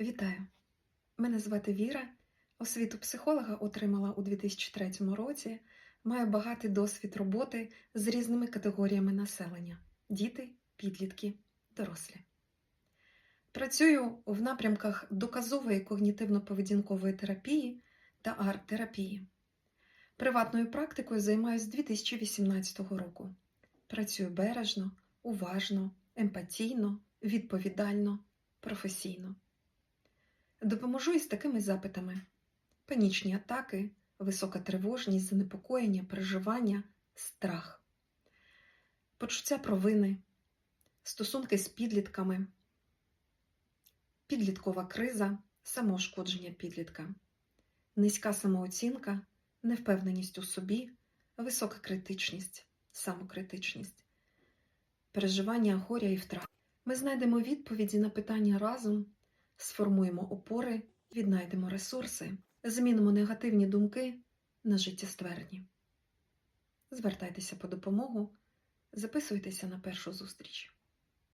Вітаю! Мене звати Віра. Освіту психолога отримала у 2003 році. Маю багатий досвід роботи з різними категоріями населення: діти, підлітки, дорослі. Працюю в напрямках доказової когнітивно-поведінкової терапії та арт-терапії. Приватною практикою займаюся з 2018 року. Працюю бережно, уважно, емпатійно, відповідально, професійно. Допоможу із такими запитами: панічні атаки, висока тривожність, занепокоєння, переживання, страх, почуття провини, стосунки з підлітками, підліткова криза, самоушкодження підлітка, низька самооцінка, невпевненість у собі, висока критичність, самокритичність, переживання горя і втрат. Ми знайдемо відповіді на питання разом сформуємо опори, віднайдемо ресурси, змінимо негативні думки на життєстверні. Звертайтеся по допомогу, записуйтеся на першу зустріч.